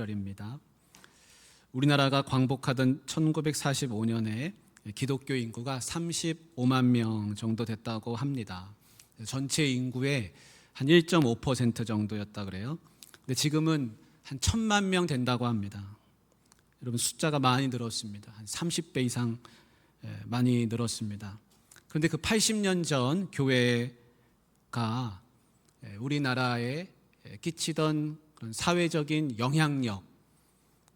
6절입니다. 우리나라가 광복하던 1945년에 기독교 인구가 35만 명 정도 됐다고 합니다. 전체 인구의 한 1.5% 정도였다 그래요. 근데 지금은 한 천만 명 된다고 합니다. 여러분 숫자가 많이 늘었습니다. 한 30배 이상 예, 많이 늘었습니다. 그런데 그 80년 전 교회가 예, 우리나라에 끼치던 그런 사회적인 영향력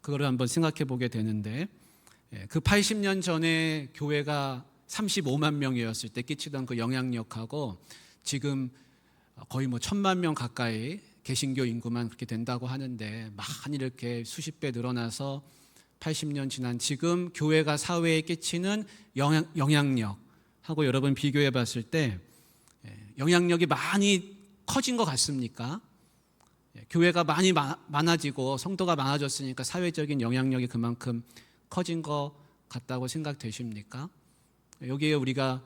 그거를 한번 생각해 보게 되는데 예, 그 80년 전에 교회가 35만 명이었을 때 끼치던 그 영향력하고 지금 거의 뭐 천만 명 가까이 개신교 인구만 그렇게 된다고 하는데 많이 이렇게 수십 배 늘어나서 80년 지난 지금 교회가 사회에 끼치는 영향, 영향력하고 여러분 비교해 봤을 때 예, 영향력이 많이 커진 것 같습니까? 예, 교회가 많이 마- 많아지고 성도가 많아졌으니까 사회적인 영향력이 그만큼 커진 것 같다고 생각되십니까? 여기에 우리가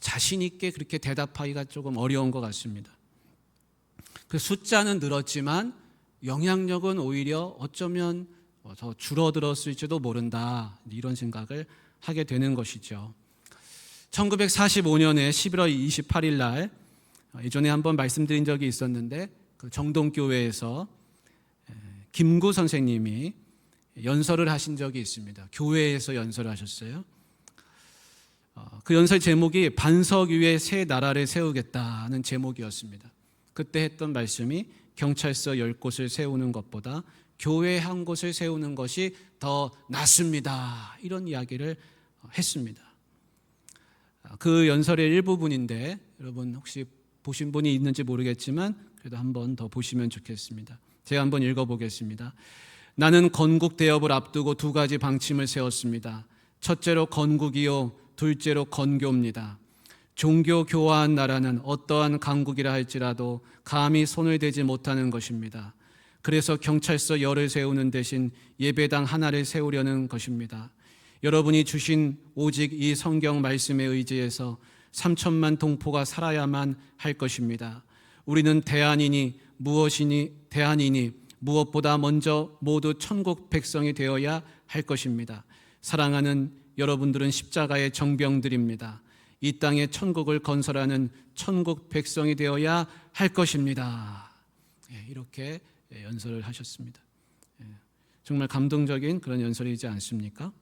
자신 있게 그렇게 대답하기가 조금 어려운 것 같습니다. 그 숫자는 늘었지만 영향력은 오히려 어쩌면 더 줄어들었을지도 모른다 이런 생각을 하게 되는 것이죠. 1945년에 11월 28일 날 예전에 한번 말씀드린 적이 있었는데 그 정동교회에서 김구 선생님이 연설을 하신 적이 있습니다. 교회에서 연설을 하셨어요. 어, 그 연설 제목이 반석 위에 새 나라를 세우겠다는 제목이었습니다. 그때 했던 말씀이 경찰서 열 곳을 세우는 것보다 교회 한 곳을 세우는 것이 더 낫습니다. 이런 이야기를 했습니다. 아, 그 연설의 일부분인데 여러분 혹시 보신 분이 있는지 모르겠지만 그래도 한 번 더 보시면 좋겠습니다. 제가 한번 읽어보겠습니다. 나는 건국 대업을 앞두고 두 가지 방침을 세웠습니다. 첫째로 건국이요, 둘째로 건교입니다. 종교 교화한 나라는 어떠한 강국이라 할지라도 감히 손을 대지 못하는 것입니다. 그래서 경찰서 열을 세우는 대신 예배당 하나를 세우려는 것입니다. 여러분이 주신 오직 이 성경 말씀에 의지해서 3천만 동포가 살아야만 할 것입니다. 우리는 대안이니 무엇이니 대안이니 무엇보다 먼저 모두 천국 백성이 되어야 할 것입니다. 사랑하는 여러분들은 십자가의 정병들입니다. 이 땅에 천국을 건설하는 천국 백성이 되어야 할 것입니다. 예, 이렇게 연설을 하셨습니다. 예, 정말 감동적인 그런 연설이지 않습니까?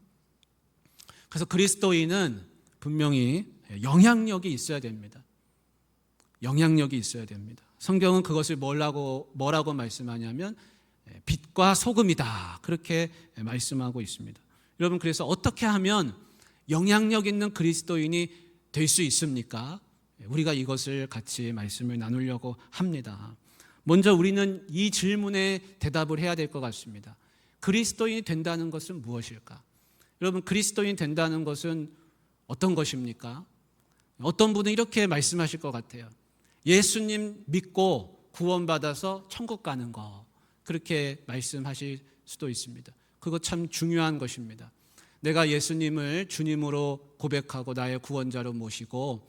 그래서 그리스도인은 분명히 영향력이 있어야 됩니다. 영향력이 있어야 됩니다. 성경은 그것을 뭐라고 뭐라고 말씀하냐면 예, 빛과 소금이다. 그렇게 말씀하고 있습니다. 여러분 그래서 어떻게 하면 영향력 있는 그리스도인이 될 수 있습니까? 예, 우리가 이것을 같이 말씀을 나누려고 합니다. 먼저 우리는 이 질문에 대답을 해야 될 것 같습니다. 그리스도인이 된다는 것은 무엇일까? 여러분 그리스도인 된다는 것은 어떤 것입니까? 어떤 분은 이렇게 말씀하실 것 같아요. 예수님 믿고 구원받아서 천국 가는 거. 그렇게 말씀하실 수도 있습니다. 그거 참 중요한 것입니다. 내가 예수님을 주님으로 고백하고 나의 구원자로 모시고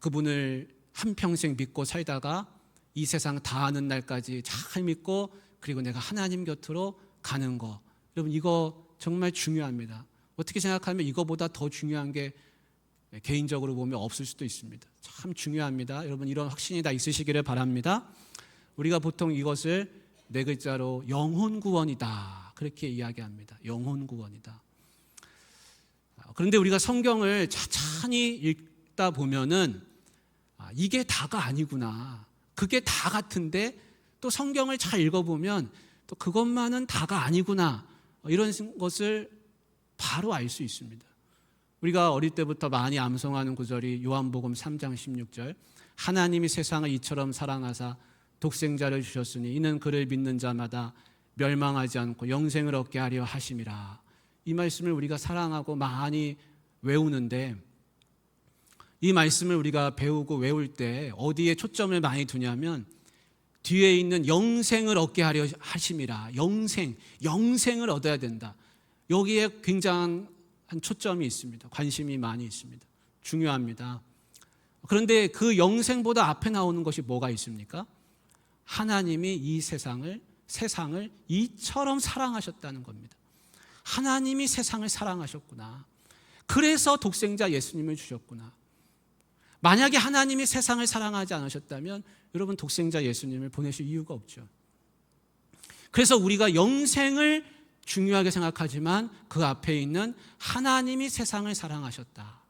그분을 한평생 믿고 살다가 이 세상 다 하는 날까지 잘 믿고 그리고 내가 하나님 곁으로 가는 거. 여러분 이거 정말 중요합니다. 어떻게 생각하면 이거보다 더 중요한 게 개인적으로 보면 없을 수도 있습니다. 참 중요합니다. 여러분 이런 확신이 다 있으시기를 바랍니다. 우리가 보통 이것을 네 글자로 영혼 구원이다. 그렇게 이야기합니다. 영혼 구원이다. 그런데 우리가 성경을 차차히 읽다 보면은 아, 이게 다가 아니구나. 그게 다 같은데 또 성경을 잘 읽어보면 또 그것만은 다가 아니구나. 이런 것을 바로 알 수 있습니다. 우리가 어릴 때부터 많이 암송하는 구절이 요한복음 3장 16절. 하나님이 세상을 이처럼 사랑하사 독생자를 주셨으니 이는 그를 믿는 자마다 멸망하지 않고 영생을 얻게 하려 하심이라. 이 말씀을 우리가 사랑하고 많이 외우는데 이 말씀을 우리가 배우고 외울 때 어디에 초점을 많이 두냐면 뒤에 있는 영생을 얻게 하려 하심이라. 영생, 영생을 얻어야 된다. 여기에 굉장한 초점이 있습니다. 관심이 많이 있습니다. 중요합니다. 그런데 그 영생보다 앞에 나오는 것이 뭐가 있습니까? 하나님이 이 세상을 세상을 이처럼 사랑하셨다는 겁니다. 하나님이 세상을 사랑하셨구나. 그래서 독생자 예수님을 주셨구나. 만약에 하나님이 세상을 사랑하지 않으셨다면 여러분 독생자 예수님을 보내실 이유가 없죠. 그래서 우리가 영생을 중요하게 생각하지만 그 앞에 있는 하나님이 세상을 사랑하셨다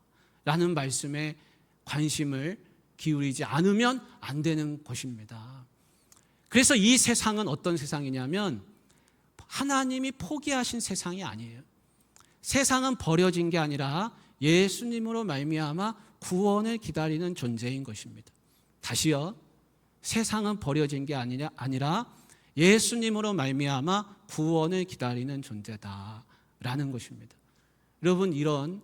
라는 말씀에 관심을 기울이지 않으면 안 되는 것입니다. 그래서 이 세상은 어떤 세상이냐면 하나님이 포기하신 세상이 아니에요. 세상은 버려진 게 아니라 예수님으로 말미암아 구원을 기다리는 존재인 것입니다. 다시요. 세상은 버려진 게 아니라 예수님으로 말미암아 구원을 기다리는 존재다라는 것입니다. 여러분 이런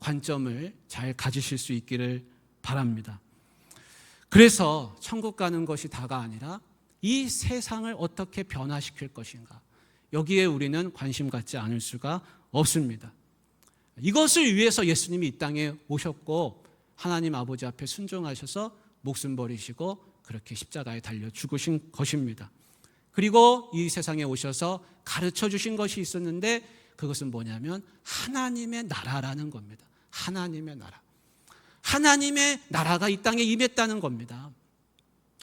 관점을 잘 가지실 수 있기를 바랍니다. 그래서 천국 가는 것이 다가 아니라 이 세상을 어떻게 변화시킬 것인가. 여기에 우리는 관심 갖지 않을 수가 없습니다. 이것을 위해서 예수님이 이 땅에 오셨고 하나님 아버지 앞에 순종하셔서 목숨 버리시고 그렇게 십자가에 달려 죽으신 것입니다. 그리고 이 세상에 오셔서 가르쳐 주신 것이 있었는데 그것은 뭐냐면 하나님의 나라라는 겁니다. 하나님의 나라. 하나님의 나라가 이 땅에 임했다는 겁니다.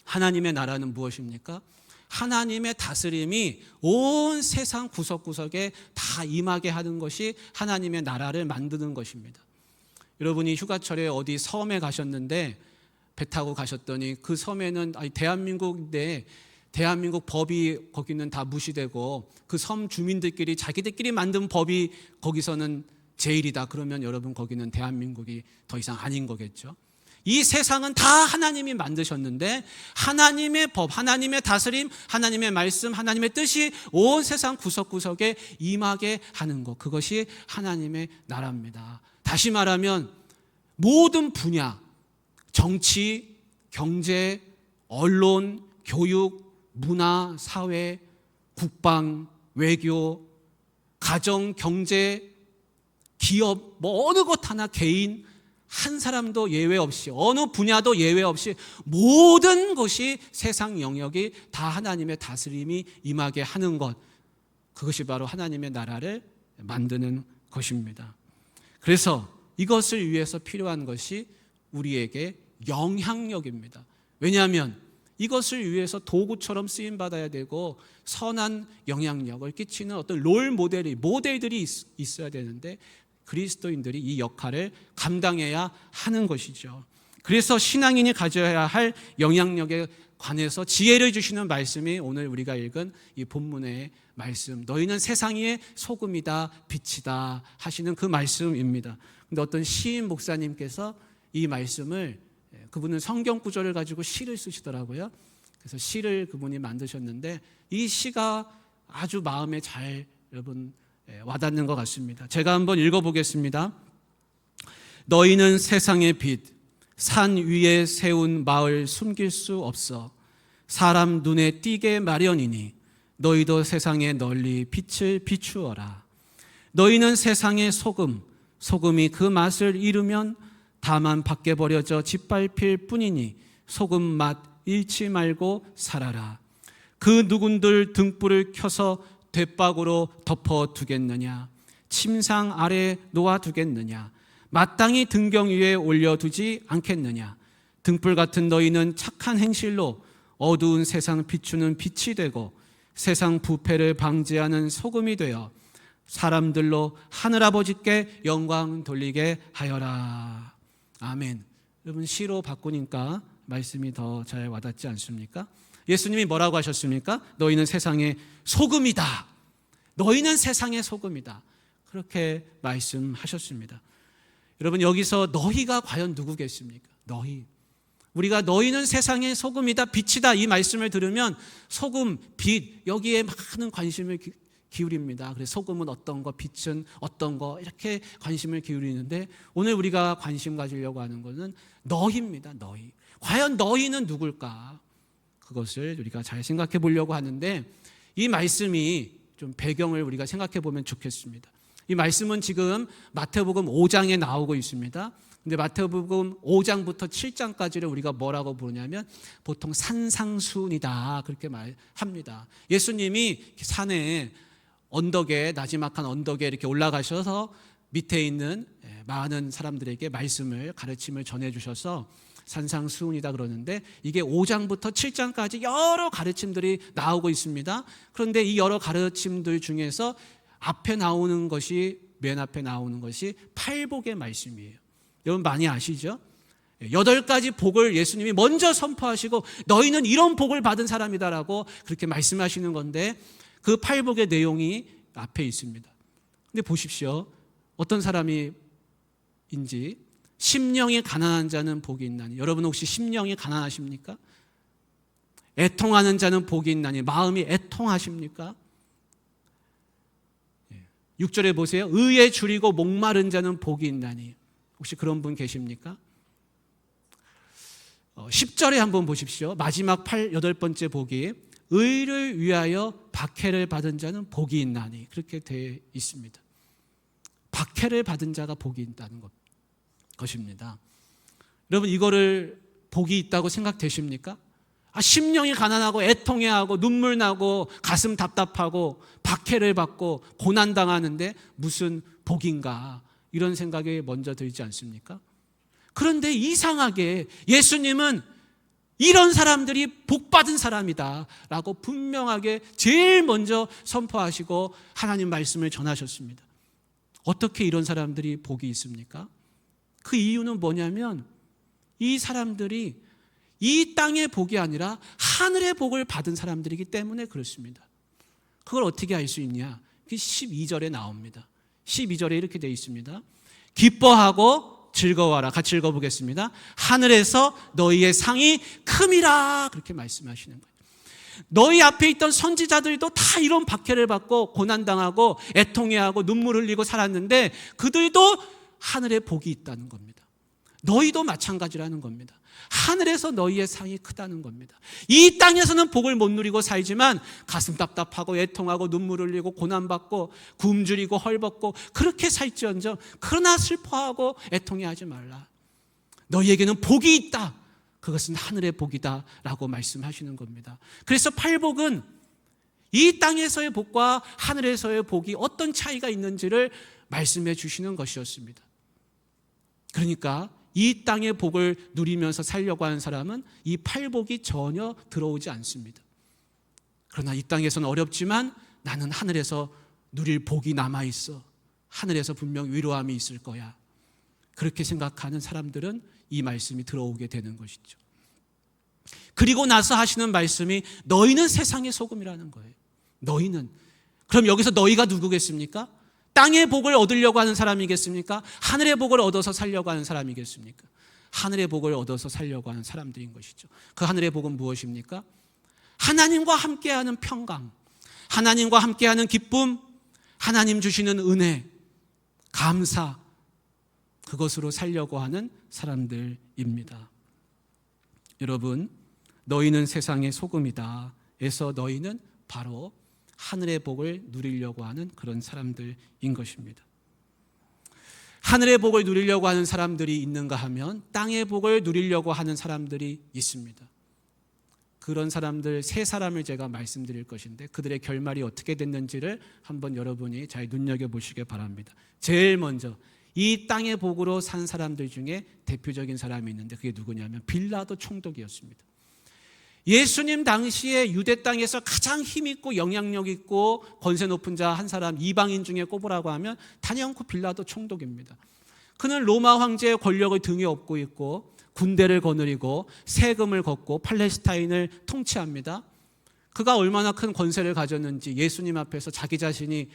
하나님의 나라는 무엇입니까? 하나님의 다스림이 온 세상 구석구석에 다 임하게 하는 것이 하나님의 나라를 만드는 것입니다. 여러분이 휴가철에 어디 섬에 가셨는데 배 타고 가셨더니 그 섬에는 아니 대한민국인데 대한민국 법이 거기는 다 무시되고 그 섬 주민들끼리 자기들끼리 만든 법이 거기서는 제일이다. 그러면 여러분 거기는 대한민국이 더 이상 아닌 거겠죠. 이 세상은 다 하나님이 만드셨는데 하나님의 법, 하나님의 다스림, 하나님의 말씀, 하나님의 뜻이 온 세상 구석구석에 임하게 하는 것. 그것이 하나님의 나라입니다. 다시 말하면 모든 분야, 정치, 경제, 언론, 교육, 문화, 사회, 국방, 외교, 가정, 경제, 기업, 뭐 어느 것 하나 개인 한 사람도 예외 없이 어느 분야도 예외 없이 모든 것이 세상 영역이 다 하나님의 다스림이 임하게 하는 것 그것이 바로 하나님의 나라를 만드는 것입니다. 그래서 이것을 위해서 필요한 것이 우리에게 영향력입니다. 왜냐하면 이것을 위해서 도구처럼 쓰임 받아야 되고 선한 영향력을 끼치는 어떤 롤 모델이 모델들이 있, 있어야 되는데 그리스도인들이 이 역할을 감당해야 하는 것이죠. 그래서 신앙인이 가져야 할 영향력에 관해서 지혜를 주시는 말씀이 오늘 우리가 읽은 이 본문의 말씀. 너희는 세상의 소금이다, 빛이다 하시는 그 말씀입니다. 근데 어떤 시인 목사님께서 이 말씀을 그분은 성경 구절을 가지고 시를 쓰시더라고요. 그래서 시를 그분이 만드셨는데 이 시가 아주 마음에 잘 여러분 예, 와닿는 것 같습니다. 제가 한번 읽어보겠습니다. 너희는 세상의 빛, 산 위에 세운 마을 숨길 수 없어. 사람 눈에 띄게 마련이니 너희도 세상에 널리 빛을 비추어라. 너희는 세상의 소금, 소금이 그 맛을 잃으면 다만 밖에 버려져 짓밟힐 뿐이니 소금 맛 잃지 말고 살아라. 그 누군들 등불을 켜서 돛박으로 덮어 두겠느냐? 침상 아래 놓아 두겠느냐? 마땅히 등경 위에 올려 두지 않겠느냐? 등불 같은 너희는 착한 행실로 어두운 세상 비추는 빛이 되고 세상 부패를 방지하는 소금이 되어 사람들로 하늘아버지께 영광 돌리게 하여라. 아멘. 여러분 시로 바꾸니까 말씀이 더 잘 와닿지 않습니까? 예수님이 뭐라고 하셨습니까? 너희는 세상의 소금이다. 너희는 세상의 소금이다. 그렇게 말씀하셨습니다. 여러분 여기서 너희가 과연 누구겠습니까? 너희. 우리가 너희는 세상의 소금이다, 빛이다 이 말씀을 들으면 소금, 빛 여기에 많은 관심을 기울입니다. 그래서 소금은 어떤 거, 빛은 어떤 거 이렇게 관심을 기울이는데 오늘 우리가 관심 가지려고 하는 것은 너희입니다. 너희. 과연 너희는 누굴까? 그것을 우리가 잘 생각해 보려고 하는데 이 말씀이 좀 배경을 우리가 생각해 보면 좋겠습니다. 이 말씀은 지금 마태복음 5장에 나오고 있습니다. 근데 마태복음 5장부터 7장까지를 우리가 뭐라고 부르냐면 보통 산상수훈이다 그렇게 말합니다. 예수님이 산에 언덕에 나지막한 언덕에 이렇게 올라가셔서 밑에 있는 예, 많은 사람들에게 말씀을 가르침을 전해 주셔서 산상수훈이다 그러는데 이게 5장부터 7장까지 여러 가르침들이 나오고 있습니다. 그런데 이 여러 가르침들 중에서 앞에 나오는 것이 맨 앞에 나오는 것이 팔복의 말씀이에요. 여러분 많이 아시죠? 여덟 가지 복을 예수님이 먼저 선포하시고 너희는 이런 복을 받은 사람이다라고 그렇게 말씀하시는 건데 그 팔복의 내용이 앞에 있습니다. 근데 보십시오. 어떤 사람이 인지 심령이 가난한 자는 복이 있나니 여러분 혹시 심령이 가난하십니까? 애통하는 자는 복이 있나니 마음이 애통하십니까? 6절에 보세요. 의에 줄이고 목마른 자는 복이 있나니 혹시 그런 분 계십니까? 어, 10절에 한번 보십시오. 마지막 8, 여덟 번째 복이 의를 위하여 박해를 받은 자는 복이 있나니 그렇게 되어 있습니다. 박해를 받은 자가 복이 있다는 것, 것입니다. 여러분 이거를 복이 있다고 생각되십니까? 아, 심령이 가난하고 애통해하고 눈물 나고 가슴 답답하고 박해를 받고 고난 당하는데 무슨 복인가 이런 생각이 먼저 들지 않습니까? 그런데 이상하게 예수님은 이런 사람들이 복 받은 사람이다 라고 분명하게 제일 먼저 선포하시고 하나님 말씀을 전하셨습니다. 어떻게 이런 사람들이 복이 있습니까? 그 이유는 뭐냐면 이 사람들이 이 땅의 복이 아니라 하늘의 복을 받은 사람들이기 때문에 그렇습니다. 그걸 어떻게 알 수 있냐? 그 12절에 나옵니다. 12절에 이렇게 되어 있습니다. 기뻐하고 즐거워하라. 같이 읽어보겠습니다. 하늘에서 너희의 상이 큼이라. 그렇게 말씀하시는 거예요. 너희 앞에 있던 선지자들도 다 이런 박해를 받고 고난당하고 애통해하고 눈물 흘리고 살았는데 그들도 하늘에 복이 있다는 겁니다. 너희도 마찬가지라는 겁니다. 하늘에서 너희의 상이 크다는 겁니다. 이 땅에서는 복을 못 누리고 살지만 가슴 답답하고 애통하고 눈물 흘리고 고난받고 굶주리고 헐벗고 그렇게 살지언정 그러나 슬퍼하고 애통해 하지 말라. 너희에게는 복이 있다. 그것은 하늘의 복이다 라고 말씀하시는 겁니다. 그래서 팔복은 이 땅에서의 복과 하늘에서의 복이 어떤 차이가 있는지를 말씀해 주시는 것이었습니다. 그러니까 이 땅의 복을 누리면서 살려고 하는 사람은 이 팔복이 전혀 들어오지 않습니다. 그러나 이 땅에서는 어렵지만 나는 하늘에서 누릴 복이 남아 있어. 하늘에서 분명 위로함이 있을 거야. 그렇게 생각하는 사람들은 이 말씀이 들어오게 되는 것이죠. 그리고 나서 하시는 말씀이 너희는 세상의 소금이라는 거예요. 너희는. 그럼 여기서 너희가 누구겠습니까? 땅의 복을 얻으려고 하는 사람이겠습니까? 하늘의 복을 얻어서 살려고 하는 사람이겠습니까? 하늘의 복을 얻어서 살려고 하는 사람들인 것이죠. 그 하늘의 복은 무엇입니까? 하나님과 함께하는 평강, 하나님과 함께하는 기쁨, 하나님 주시는 은혜, 감사, 그것으로 살려고 하는 사람들입니다. 여러분, 너희는 세상의 소금이다. 에서 너희는 바로 하늘의 복을 누리려고 하는 그런 사람들인 것입니다. 하늘의 복을 누리려고 하는 사람들이 있는가 하면 땅의 복을 누리려고 하는 사람들이 있습니다. 그런 사람들 세 사람을 제가 말씀드릴 것인데 그들의 결말이 어떻게 됐는지를 한번 여러분이 잘 눈여겨 보시기 바랍니다. 제일 먼저 이 땅의 복으로 산 사람들 중에 대표적인 사람이 있는데 그게 누구냐면 빌라도 총독이었습니다. 예수님 당시에 유대 땅에서 가장 힘있고 영향력 있고 권세 높은 자 한 사람 이방인 중에 꼽으라고 하면 단연코 빌라도 총독입니다. 그는 로마 황제의 권력을 등에 업고 있고 군대를 거느리고 세금을 걷고 팔레스타인을 통치합니다. 그가 얼마나 큰 권세를 가졌는지 예수님 앞에서 자기 자신이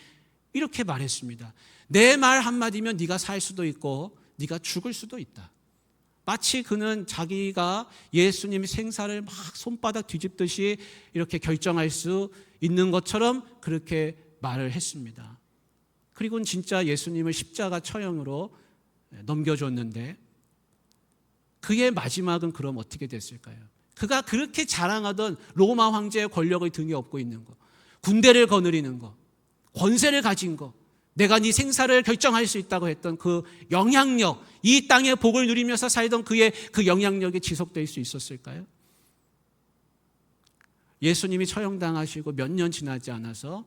이렇게 말했습니다. 내 말 한마디면 네가 살 수도 있고 네가 죽을 수도 있다. 마치 그는 자기가 예수님 생사를 막 손바닥 뒤집듯이 이렇게 결정할 수 있는 것처럼 그렇게 말을 했습니다. 그리고는 진짜 예수님을 십자가 처형으로 넘겨줬는데 그의 마지막은 그럼 어떻게 됐을까요? 그가 그렇게 자랑하던 로마 황제의 권력을 등에 업고 있는 것, 군대를 거느리는 것, 권세를 가진 것, 내가 네 생사를 결정할 수 있다고 했던 그 영향력, 이 땅의 복을 누리면서 살던 그의 그 영향력이 지속될 수 있었을까요? 예수님이 처형당하시고 몇 년 지나지 않아서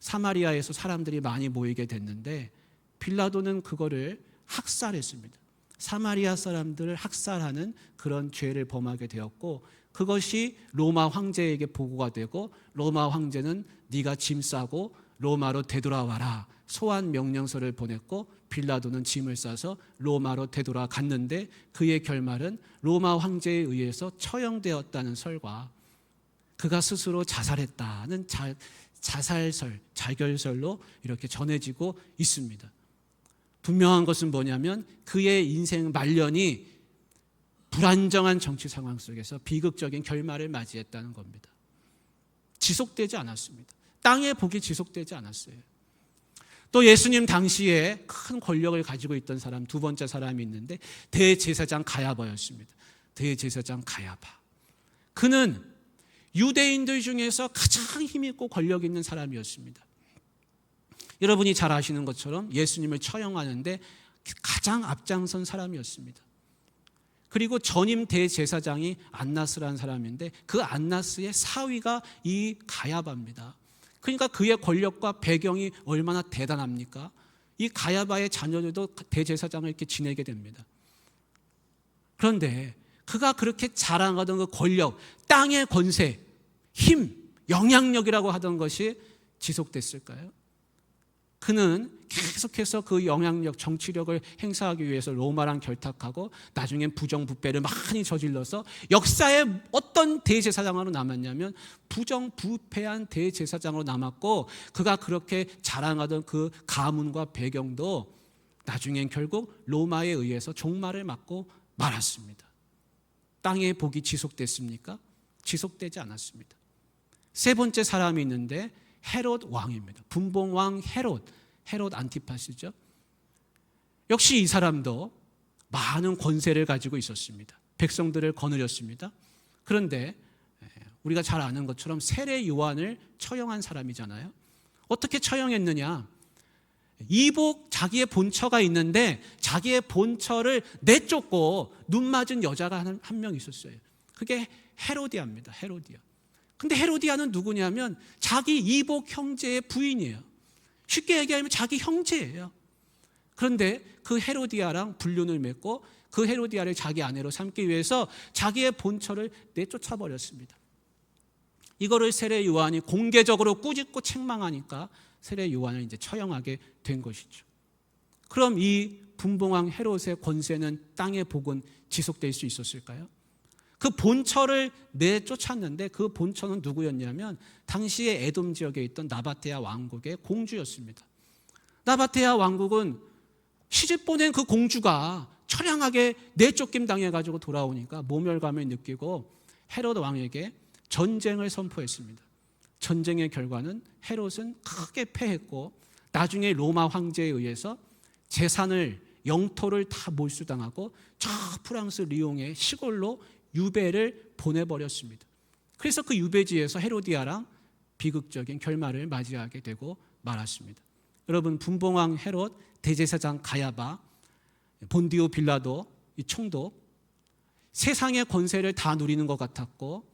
사마리아에서 사람들이 많이 모이게 됐는데 빌라도는 그거를 학살했습니다. 사마리아 사람들을 학살하는 그런 죄를 범하게 되었고 그것이 로마 황제에게 보고가 되고 로마 황제는 네가 짐 싸고 로마로 되돌아와라 소환 명령서를 보냈고 빌라도는 짐을 싸서 로마로 되돌아갔는데 그의 결말은 로마 황제에 의해서 처형되었다는 설과 그가 스스로 자살했다는 자, 자살설, 자결설로 이렇게 전해지고 있습니다. 분명한 것은 뭐냐면 그의 인생 말년이 불안정한 정치 상황 속에서 비극적인 결말을 맞이했다는 겁니다. 지속되지 않았습니다. 땅의 복이 지속되지 않았어요. 또 예수님 당시에 큰 권력을 가지고 있던 사람 두 번째 사람이 있는데 대제사장 가야바였습니다. 대제사장 가야바. 그는 유대인들 중에서 가장 힘있고 권력 있는 사람이었습니다. 여러분이 잘 아시는 것처럼 예수님을 처형하는데 가장 앞장선 사람이었습니다. 그리고 전임 대제사장이 안나스라는 사람인데 그 안나스의 사위가 이 가야바입니다. 그러니까 그의 권력과 배경이 얼마나 대단합니까? 이 가야바의 자녀들도 대제사장을 이렇게 지내게 됩니다. 그런데 그가 그렇게 자랑하던 그 권력, 땅의 권세, 힘, 영향력이라고 하던 것이 지속됐을까요? 그는 계속해서 그 영향력, 정치력을 행사하기 위해서 로마랑 결탁하고 나중엔 부정부패를 많이 저질러서 역사에 어떤 대제사장으로 남았냐면 부정부패한 대제사장으로 남았고 그가 그렇게 자랑하던 그 가문과 배경도 나중엔 결국 로마에 의해서 종말을 맞고 말았습니다. 땅의 복이 지속됐습니까? 지속되지 않았습니다. 세 번째 사람이 있는데 헤롯 왕입니다. 분봉 왕 헤롯, 헤롯 안티파스죠. 역시 이 사람도 많은 권세를 가지고 있었습니다. 백성들을 거느렸습니다. 그런데 우리가 잘 아는 것처럼 세례 요한을 처형한 사람이잖아요. 어떻게 처형했느냐? 이복 자기의 본처가 있는데 자기의 본처를 내쫓고 눈 맞은 여자가 한 명 있었어요. 그게 헤로디아입니다. 헤로디아. 근데 헤로디아는 누구냐면 자기 이복 형제의 부인이에요. 쉽게 얘기하면 자기 형제예요. 그런데 그 헤로디아랑 불륜을 맺고 그 헤로디아를 자기 아내로 삼기 위해서 자기의 본처를 내쫓아 버렸습니다. 이거를 세례 요한이 공개적으로 꾸짖고 책망하니까 세례 요한을 이제 처형하게 된 것이죠. 그럼 이 분봉왕 헤롯의 권세는 땅의 복은 지속될 수 있었을까요? 그 본처를 내쫓았는데 그 본처는 누구였냐면 당시에 에돔 지역에 있던 나바테아 왕국의 공주였습니다. 나바테아 왕국은 시집 보낸 그 공주가 처량하게 내쫓김 당해가지고 돌아오니까 모멸감을 느끼고 헤롯 왕에게 전쟁을 선포했습니다. 전쟁의 결과는 헤롯은 크게 패했고 나중에 로마 황제에 의해서 재산을 영토를 다 몰수당하고 저 프랑스 리옹의 시골로 유배를 보내버렸습니다. 그래서 그 유배지에서 헤로디아랑 비극적인 결말을 맞이하게 되고 말았습니다. 여러분 분봉왕 헤롯, 대제사장 가야바, 본디오 빌라도 이 총독 세상의 권세를 다 누리는 것 같았고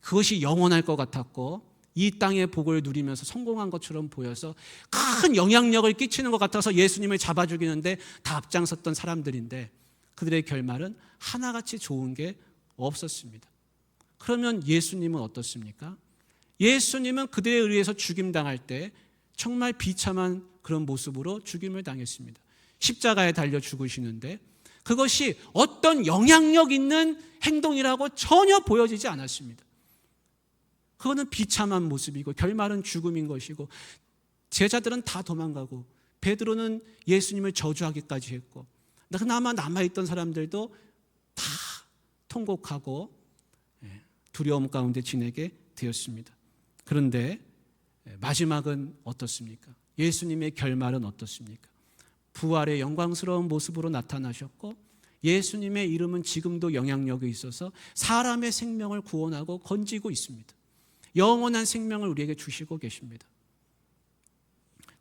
그것이 영원할 것 같았고 이 땅의 복을 누리면서 성공한 것처럼 보여서 큰 영향력을 끼치는 것 같아서 예수님을 잡아 죽이는데 다 앞장섰던 사람들인데 그들의 결말은 하나같이 좋은 게 없었습니다. 그러면 예수님은 어떻습니까? 예수님은 그들에 의해서 죽임당할 때 정말 비참한 그런 모습으로 죽임을 당했습니다. 십자가에 달려 죽으시는데 그것이 어떤 영향력 있는 행동이라고 전혀 보여지지 않았습니다. 그거는 비참한 모습이고 결말은 죽음인 것이고 제자들은 다 도망가고 베드로는 예수님을 저주하기까지 했고 그나마 남아있던 사람들도 다 통곡하고 예, 두려움 가운데 지내게 되었습니다. 그런데 예, 마지막은 어떻습니까? 예수님의 결말은 어떻습니까? 부활의 영광스러운 모습으로 나타나셨고 예수님의 이름은 지금도 영향력이 있어서 사람의 생명을 구원하고 건지고 있습니다. 영원한 생명을 우리에게 주시고 계십니다.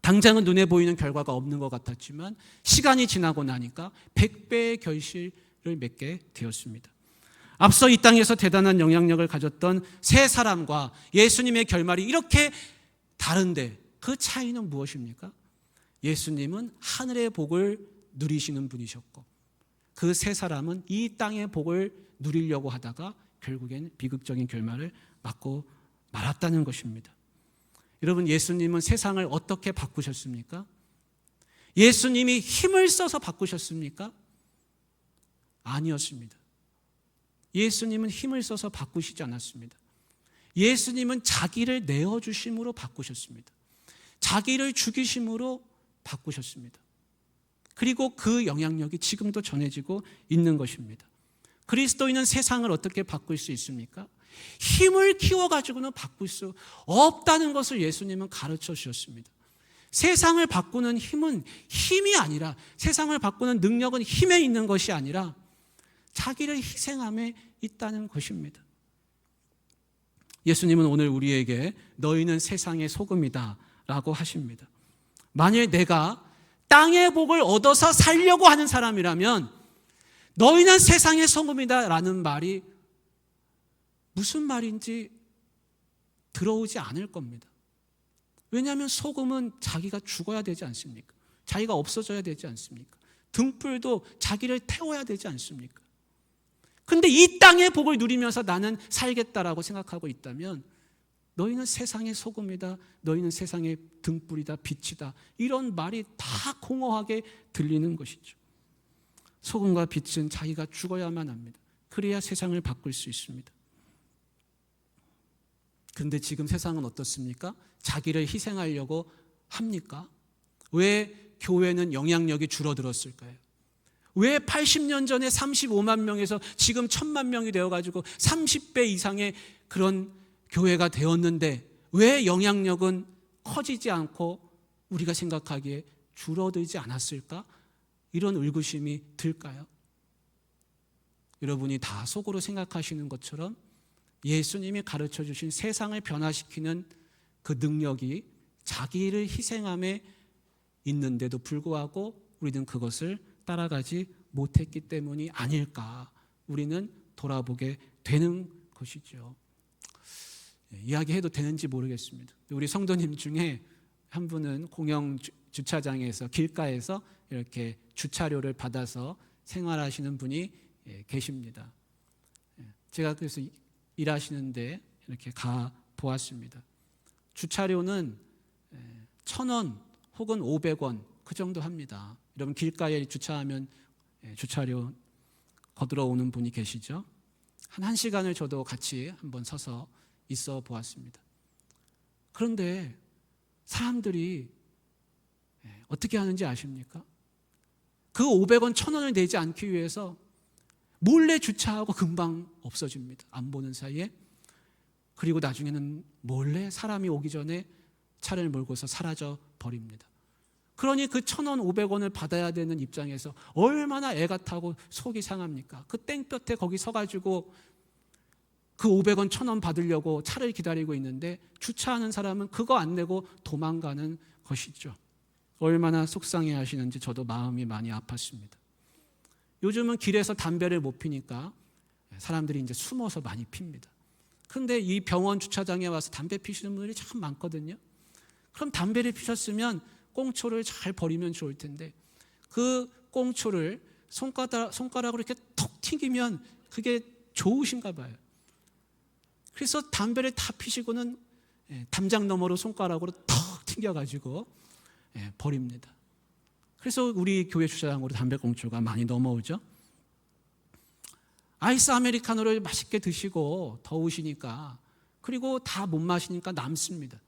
당장은 눈에 보이는 결과가 없는 것 같았지만 시간이 지나고 나니까 100배의 결실을 맺게 되었습니다. 앞서 이 땅에서 대단한 영향력을 가졌던 세 사람과 예수님의 결말이 이렇게 다른데 그 차이는 무엇입니까? 예수님은 하늘의 복을 누리시는 분이셨고 그 세 사람은 이 땅의 복을 누리려고 하다가 결국엔 비극적인 결말을 맞고 말았다는 것입니다. 여러분 예수님은 세상을 어떻게 바꾸셨습니까? 예수님이 힘을 써서 바꾸셨습니까? 아니었습니다. 예수님은 힘을 써서 바꾸시지 않았습니다. 예수님은 자기를 내어주심으로 바꾸셨습니다. 자기를 죽이심으로 바꾸셨습니다. 그리고 그 영향력이 지금도 전해지고 있는 것입니다. 그리스도인은 세상을 어떻게 바꿀 수 있습니까? 힘을 키워가지고는 바꿀 수 없다는 것을 예수님은 가르쳐 주셨습니다. 세상을 바꾸는 힘은 힘이 아니라 세상을 바꾸는 능력은 힘에 있는 것이 아니라 자기를 희생함에 있다는 것입니다. 예수님은 오늘 우리에게 너희는 세상의 소금이다 라고 하십니다. 만일 내가 땅의 복을 얻어서 살려고 하는 사람이라면 너희는 세상의 소금이다 라는 말이 무슨 말인지 들어오지 않을 겁니다. 왜냐하면 소금은 자기가 죽어야 되지 않습니까? 자기가 없어져야 되지 않습니까? 등불도 자기를 태워야 되지 않습니까? 근데 이 땅의 복을 누리면서 나는 살겠다라고 생각하고 있다면 너희는 세상의 소금이다. 너희는 세상의 등불이다. 빛이다. 이런 말이 다 공허하게 들리는 것이죠. 소금과 빛은 자기가 죽어야만 합니다. 그래야 세상을 바꿀 수 있습니다. 그런데 지금 세상은 어떻습니까? 자기를 희생하려고 합니까? 왜 교회는 영향력이 줄어들었을까요? 왜 80년 전에 35만 명에서 지금 1000만 명이 되어가지고 30배 이상의 그런 교회가 되었는데 왜 영향력은 커지지 않고 우리가 생각하기에 줄어들지 않았을까? 이런 의구심이 들까요? 여러분이 다 속으로 생각하시는 것처럼 예수님이 가르쳐 주신 세상을 변화시키는 그 능력이 자기를 희생함에 있는데도 불구하고 우리는 그것을 따라가지 못했기 때문이 아닐까 우리는 돌아보게 되는 것이죠. 예, 이야기해도 되는지 모르겠습니다. 우리 성도님 중에 한 분은 공영 주차장에서 길가에서 이렇게 주차료를 받아서 생활하시는 분이 예, 계십니다. 예, 제가 그래서 일하시는데 이렇게 가 보았습니다. 주차료는 천 원 혹은 오백 원 그 정도 합니다. 여러분 길가에 주차하면 주차료 거들어 오는 분이 계시죠? 한 1시간을 저도 같이 한번 서서 있어 보았습니다. 그런데 사람들이 어떻게 하는지 아십니까? 그 500원, 1000원을 내지 않기 위해서 몰래 주차하고 금방 없어집니다. 안 보는 사이에. 그리고 나중에는 몰래 사람이 오기 전에 차를 몰고서 사라져 버립니다. 그러니 그 천 원, 오백 원을 받아야 되는 입장에서 얼마나 애가 타고 속이 상합니까? 그 땡볕에 거기 서가지고 그 오백 원, 천원 받으려고 차를 기다리고 있는데 주차하는 사람은 그거 안 내고 도망가는 것이죠. 얼마나 속상해 하시는지 저도 마음이 많이 아팠습니다. 요즘은 길에서 담배를 못 피니까 사람들이 이제 숨어서 많이 핍니다. 근데 이 병원 주차장에 와서 담배 피시는 분들이 참 많거든요. 그럼 담배를 피셨으면 꽁초를 잘 버리면 좋을 텐데 그 꽁초를 손가락, 손가락으로 이렇게 톡 튀기면 그게 좋으신가 봐요. 그래서 담배를 다 피시고는 예, 담장 너머로 손가락으로 턱 튕겨가지고 예, 버립니다. 그래서 우리 교회 주차장으로 담배 꽁초가 많이 넘어오죠. 아이스 아메리카노를 맛있게 드시고 더우시니까 그리고 다 못 마시니까 남습니다.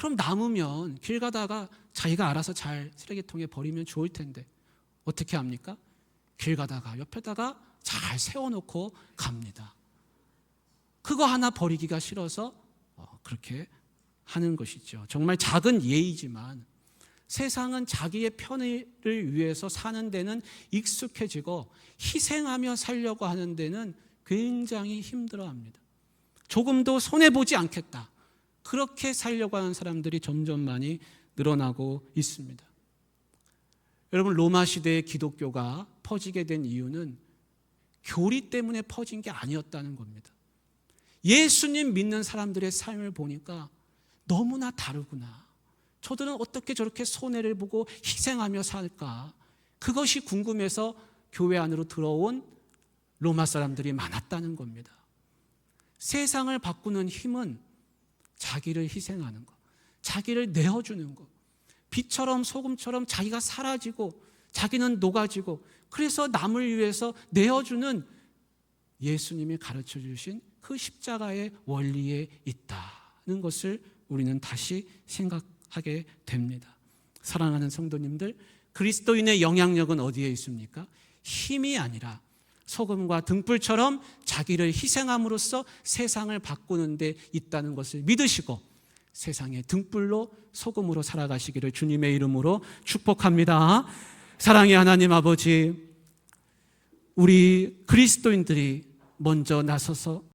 그럼 남으면 길 가다가 자기가 알아서 잘 쓰레기통에 버리면 좋을 텐데 어떻게 합니까? 길 가다가 옆에다가 잘 세워놓고 갑니다. 그거 하나 버리기가 싫어서 어, 그렇게 하는 것이죠. 정말 작은 예의지만 세상은 자기의 편의를 위해서 사는 데는 익숙해지고 희생하며 살려고 하는 데는 굉장히 힘들어 합니다. 조금도 손해 보지 않겠다. 그렇게 살려고 하는 사람들이 점점 많이 늘어나고 있습니다. 여러분 로마 시대의 기독교가 퍼지게 된 이유는 교리 때문에 퍼진 게 아니었다는 겁니다. 예수님 믿는 사람들의 삶을 보니까 너무나 다르구나. 저들은 어떻게 저렇게 손해를 보고 희생하며 살까? 그것이 궁금해서 교회 안으로 들어온 로마 사람들이 많았다는 겁니다. 세상을 바꾸는 힘은 자기를 희생하는 것, 자기를 내어주는 것, 빛처럼 소금처럼 자기가 사라지고 자기는 녹아지고 그래서 남을 위해서 내어주는 예수님이 가르쳐 주신 그 십자가의 원리에 있다는 것을 우리는 다시 생각하게 됩니다. 사랑하는 성도님들, 그리스도인의 영향력은 어디에 있습니까? 힘이 아니라 소금과 등불처럼 자기를 희생함으로써 세상을 바꾸는 데 있다는 것을 믿으시고 세상의 등불로 소금으로 살아가시기를 주님의 이름으로 축복합니다. 사랑의 하나님 아버지, 우리 그리스도인들이 먼저 나서서